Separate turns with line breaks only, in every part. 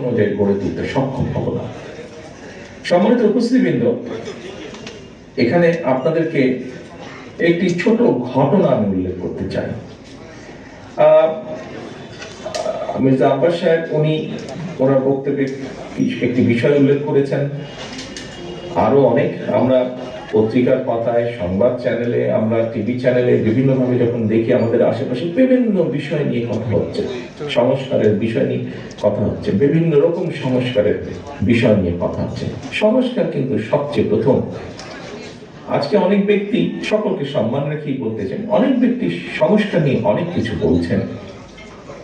অনুযায়ী গড়ে তুলতে সক্ষম হব না। সম্মানিত উপস্থিতিবৃন্দ, এখানে আপনাদেরকে একটি ছোট ঘটনা আমি উল্লেখ করতে চাই। মির্জা আব্বাস সাহেব, উনি ওনার বক্তব্যে একটি বিষয় উল্লেখ করেছেন। আরও অনেক, আমরা পত্রিকার পাতায়, সংবাদ চ্যানেলে, আমরা টিভি চ্যানেলে বিভিন্নভাবে যখন দেখি, আমাদের আশেপাশে বিভিন্ন বিষয় নিয়ে কথা হচ্ছে। সংস্কারের বিষয় নিয়ে কথা হচ্ছে। বিভিন্ন রকম সংস্কারের বিষয় নিয়ে কথা হচ্ছে। সংস্কার কিন্তু সবচেয়ে প্রথম। আজকে অনেক ব্যক্তি সকলকে সম্মান রেখেই বলতে চান অনেক ব্যক্তি সংস্কার নিয়ে অনেক কিছু বলছেন।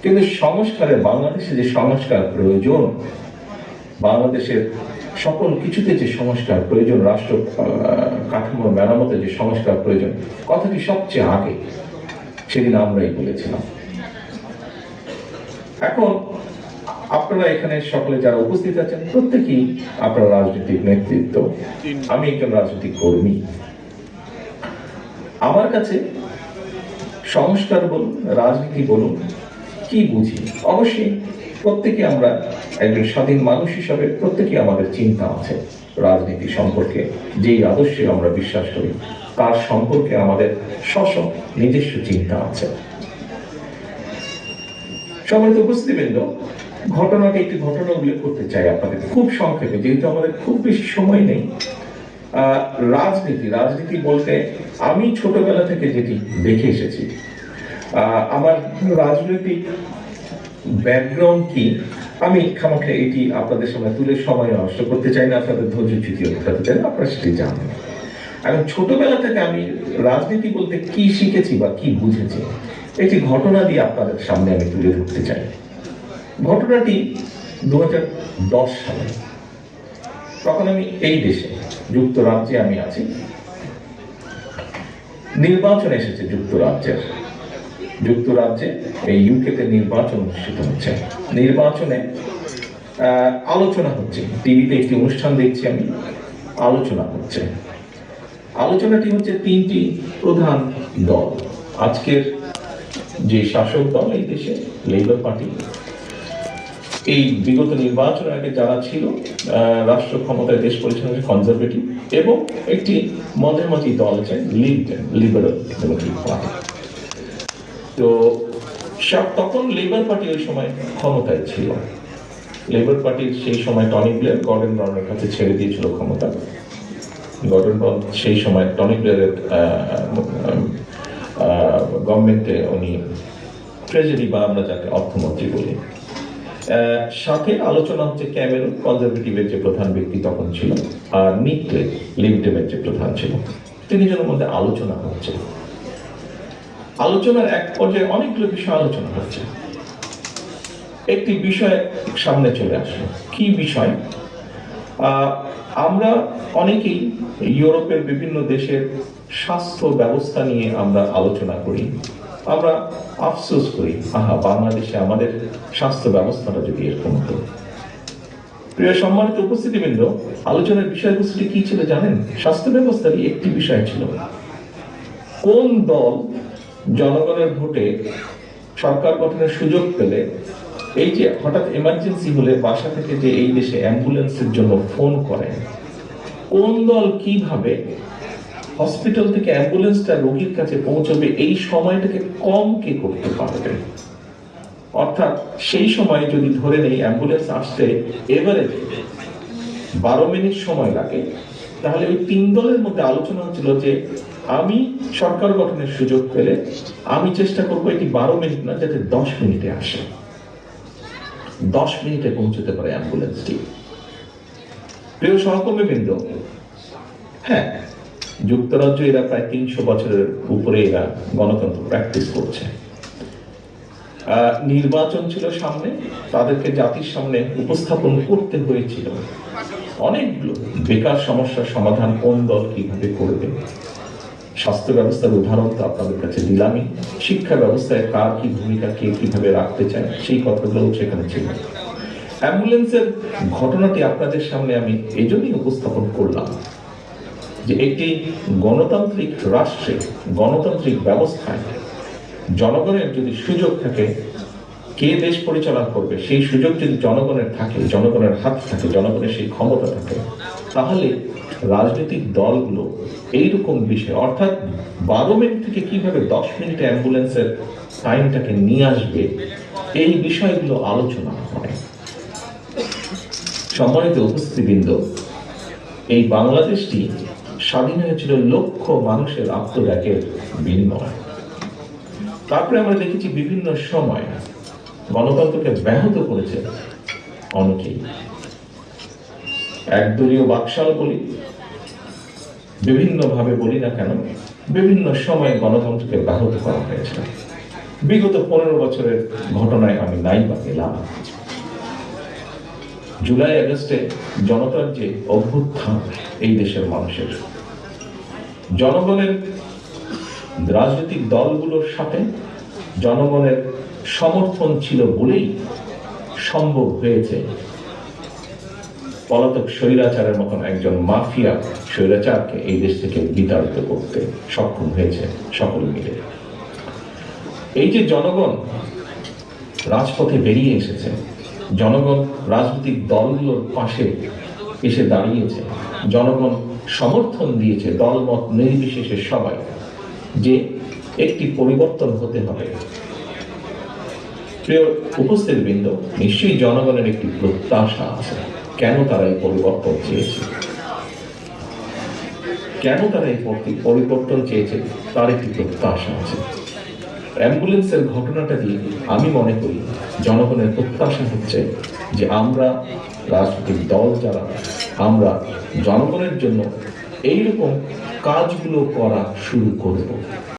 কিন্তু সংস্কারে বাংলাদেশে যে সংস্কার প্রয়োজন, বাংলাদেশের সকল কিছুতে যে সংস্কার প্রয়োজন রাষ্ট্র আহ, কাঠামোর মেরামতে যে সংস্কার প্রয়োজন কথাটি সবচেয়ে আগে সেদিন আমরাই বলেছিলাম। এখন আপনারা এখানে সকলে যারা উপস্থিত আছেন প্রত্যেকেই আপনার রাজনৈতিক নেতৃত্ব। আমি একজন রাজনৈতিক কর্মী। আমার কাছে সংস্কার বলুন রাজনীতি বলুন কি বুঝি? অবশ্যই প্রত্যেকে আমরা একজন স্বাধীন মানুষ হিসাবে প্রত্যেকে আমাদের চিন্তা আছে। রাজনীতি সম্পর্কে যেই আদর্শে আমরা বিশ্বাস করি, তার সম্পর্কে আমাদের স্বস্ব নিজস্ব চিন্তা আছে। সম্মানিত উপস্থিতিবৃন্দ, ঘটনাটা একটি ঘটনা উল্লেখ করতে চাই আপনাদের। খুব সংক্ষেপে, যেহেতু আমাদের খুব বেশি সময় নেই রাজনীতি রাজনীতি বলতে আমি ছোটবেলা থেকে যেটি দেখে এসেছি আমার রাজনৈতিক ব্যাকগ্রাউন্ড কি? আমি খামাখে এটি আপনাদের সামনে তুলে সময় নষ্ট করতে চাই না, আপনাদের ধৈর্য চ্যুতিও ঘটাতে চাই না, আপনারা সেটি জানেন। এখন ছোটবেলা থেকে আমি রাজনীতি বলতে কি শিখেছি বা কি বুঝেছি একটি ঘটনা দিয়ে আপনাদের সামনে আমি তুলে ধরতে চাই। ঘটনাটি দু হাজার দশ সালে, তখন আমি এই দেশে, যুক্তরাজ্যে আমি আছি। নির্বাচন এসেছে যুক্তরাজ্যের। যুক্তরাজ্যে এই ইউকেতে নির্বাচন অনুষ্ঠিত হচ্ছে। নির্বাচনে আলোচনা হচ্ছে। টিভিতে একটি অনুষ্ঠান দেখছি আমি। আলোচনা হচ্ছে। আলোচনাটি হচ্ছে তিনটি প্রধান দল। আজকের যে শাসক দল এই দেশে লেবার পার্টি এই বিগত নির্বাচনের আগে যারা ছিল রাষ্ট্র ক্ষমতায় দেশ পরিচালনা কনজারভেটিভ এবং একটি মাঝামাঝি দল আছে লিবারেল ডেমোক্রেটিক পার্টি তো তখন লেবার পার্টি ওই সময় ক্ষমতায় ছিল। লেবার পার্টির সেই সময় টনি ব্লেয়ার গর্ডন ব্রাউনের কাছে ছেড়ে দিয়েছিল ক্ষমতা। গর্ডন ব্রাউন সেই সময় টনি ব্লেয়ারের গভর্নমেন্টে উনি ট্রেজারি বা আমরা যাকে অর্থমন্ত্রী বলি। সাথে আলোচনা হচ্ছে ক্যামেরুন কনজারভেটিভের যে প্রধান ব্যক্তি তখন ছিল, আর নিকলে লিবডেমের যে প্রধান ছিল। তিনি তিনজনের মধ্যে আলোচনা হচ্ছে। আলোচনার এক পর্যায়ে অনেকগুলো বিষয় আলোচনা হচ্ছে। একটি বিষয় সামনে চলে আসলো। কি বিষয়? আমরা অনেকেই ইউরোপের বিভিন্ন দেশের স্বাস্থ্য ব্যবস্থা নিয়ে আমরা আলোচনা করি। আমরা আফসোস করি, আহা, বাংলাদেশে আমাদের স্বাস্থ্য ব্যবস্থাটা যদি এরকম হতো। প্রিয় সম্মানিত উপস্থিতিবৃন্দ, আলোচনার বিষয়বস্তুটি কি ছিল জানেন? স্বাস্থ্য ব্যবস্থারই একটি বিষয় ছিল। কোন দল জনগণের ভোটে সরকার গঠনের সুযোগ পেলে এই যে হঠাৎ এমার্জেন্সি হলে বাসা থেকে যে এই দেশে অ্যাম্বুলেন্সের জন্য ফোন করে, কোন দল কীভাবে হসপিটাল থেকে অ্যাম্বুলেন্সটা রোগীর কাছে পৌঁছবে, এই সময়টাকে কম কে করতে পারবে? অর্থাৎ সেই সময় যদি ধরে নেই অ্যাম্বুলেন্স আসতে এভারেজ বারো মিনিট সময় লাগে তাহলে ওই তিন দলের মধ্যে আলোচনা হচ্ছিল যে আমি সরকার গঠনের সুযোগ পেলে আমি চেষ্টা করব এটি বারো মিনিট না, যাতে দশ মিনিটে আসে। দশ মিনিটে পৌঁছতে পারে অ্যাম্বুলেন্সটি প্রিয় সহকর্মী বৃন্দ হ্যাঁ যুক্তরাজ্য এরা প্রায় তিনশো বছরের উপরে এরা গণতন্ত্র প্র্যাকটিস করছে। নির্বাচন ছিল সামনে, তাদেরকে জাতির সামনে উপস্থাপন করতে হয়েছিল। অনেকগুলো বেকার সমস্যার সমাধান কোন দল কীভাবে করবে? স্বাস্থ্য ব্যবস্থার উদাহরণ তো আপনাদের কাছে দিলামই শিক্ষা ব্যবস্থায় কার কি ভূমিকা, কে কীভাবে রাখতে চায়, সেই কথাগুলো সেখানে ছিল। অ্যাম্বুলেন্সের ঘটনাটি আপনাদের সামনে আমি এই জন্যই উপস্থাপন করলাম যে একটি গণতান্ত্রিক রাষ্ট্রে গণতান্ত্রিক ব্যবস্থায় জনগণের যদি সুযোগ থাকে, কে দেশ পরিচালনা করবে, সেই সুযোগ যদি জনগণের থাকে, জনগণের হাত থাকে, জনগণের সেই ক্ষমতা থাকে, তাহলে রাজনৈতিক দলগুলো এইরকম বিষয়, অর্থাৎ বারো মিনিট থেকে কীভাবে দশ মিনিটে অ্যাম্বুলেন্সের টাইমটাকে নিয়ে আসবে, এই বিষয়গুলো আলোচনা হয়। সম্মানিত উপস্থিতিবৃন্দ, এই বাংলাদেশটি স্বাধীন হয়েছিল লক্ষ মানুষের আত্মত্যাগের বিনিময়। তারপরে আমরা দেখেছি বিভিন্ন সময় গণতন্ত্রকে ব্যাহত করেছে অনেকেই। একদলীয় বাকশাল বলি, বিভিন্নভাবে বলি না কেন, বিভিন্ন সময়ে গণতন্ত্রকে ব্যাহত করা হয়েছে। বিগত পনেরো বছরের ঘটনায় আমি নাই বা পেলাম জুলাই আগস্টে জনতার যে অভ্যুত্থান এই দেশের মানুষের, জনগণের রাজনৈতিক দলগুলোর সাথে জনগণের সমর্থন ছিল বলেই সম্ভব হয়েছে। পলাতক স্বৈরাচারের মতন একজন মাফিয়া স্বৈরাচারকে এই দেশ থেকে বিতাড়িত করতে সক্ষম হয়েছে সকল মিলে। এই যে জনগণ রাজপথে বেরিয়ে এসেছে, জনগণ রাজনৈতিক দলগুলোর পাশে এসে দাঁড়িয়েছে, জনগণ সমর্থন দিয়েছে, দলমত নির্বিশেষে সবাই। যে একটি পরিবর্তন হতে হবে। প্রিয় উপস্থিত বৃন্দ নিশ্চয়ই জনগণের একটি প্রত্যাশা আছে। কেন তারা এই পরিবর্তন চেয়েছে? কেন তারা এই পরিবর্তন চেয়েছে? তার একটি প্রত্যাশা আছে। অ্যাম্বুলেন্সের ঘটনাটা দিয়ে আমি মনে করি, জনগণের প্রত্যাশা হচ্ছে যে আমরা রাজনৈতিক দল যারা, আমরা জনগণের জন্য এইরকম কাজগুলো করা শুরু করব।